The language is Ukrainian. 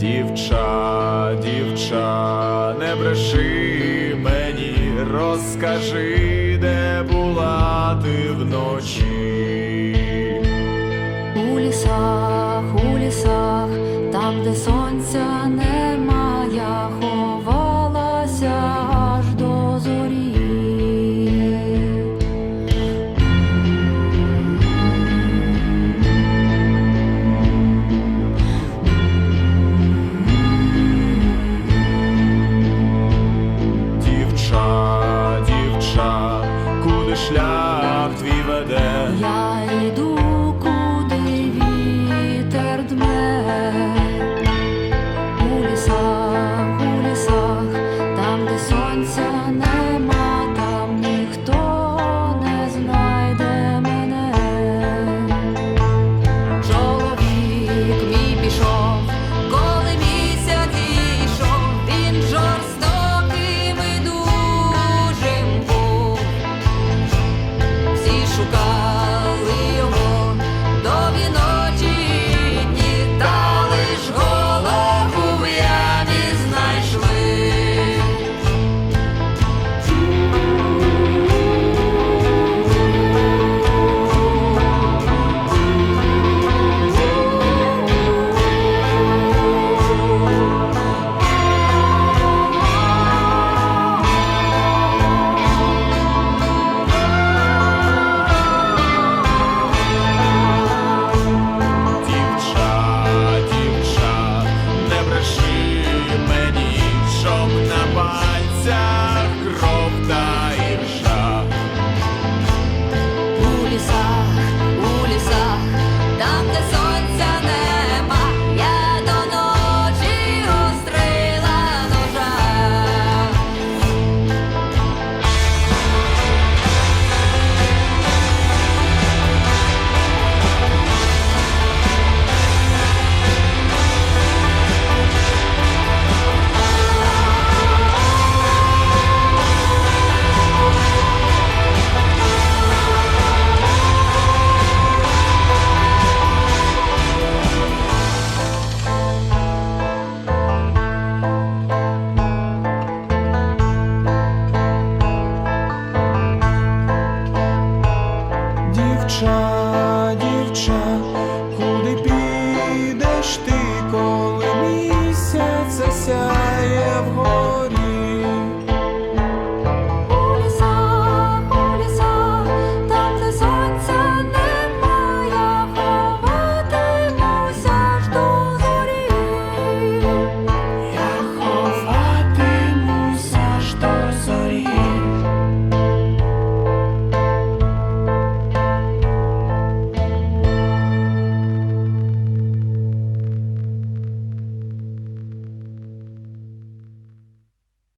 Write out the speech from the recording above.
Дівча, дівча, не бреши мені, розкажи, де була ти вночі. У лісах, у лісах, там, де не дівча, дівча.